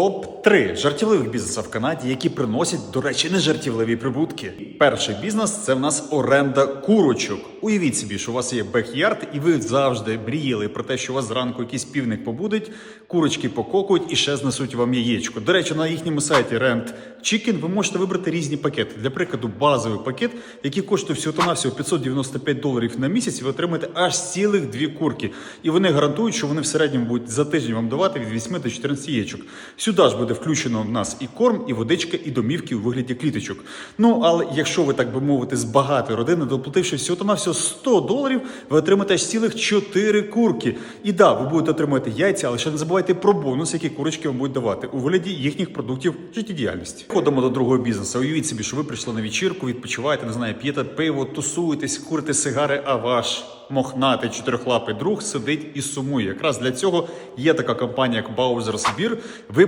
Top 3 жартівливих бізнесів в Канаді, які приносять, до речі, не жартівливі прибутки. Перший бізнес це в нас оренда курочок. Уявіть собі, що у вас є бекярд, і ви завжди мріяли про те, що у вас зранку якийсь півник побудить, курочки пококують і ще знесуть вам яєчко. До речі, на їхньому сайті Rent Chicken ви можете вибрати різні пакети. Для прикладу, базовий пакет, який коштує всього на всього 595 доларів на місяць, ви отримаєте аж цілих дві курки. І вони гарантують, що вони в середньому будуть за тиждень вам давати від 8 до 14 яєчок. Сюди ж буде включено в нас і корм, і водичка, і домівки у вигляді кліточок. Ну але якщо ви так би мовити з багатої родини, доплативши всього на всього 100 доларів, ви отримаєте аж цілих 4 курки. І да, ви будете отримувати яйця, але ще не забувайте про бонус, які курочки вам будуть давати у вигляді їхніх продуктів життєдіяльності. Ходимо до другого бізнесу. Уявіть собі, що ви прийшли на вечірку, відпочиваєте, не знаю, п'єте пиво, тусуєтесь, курите сигари, а ваш мохнатий чотирьохлапий друг сидить і сумує. Якраз для цього є така компанія, як Bowser's Beer. Ви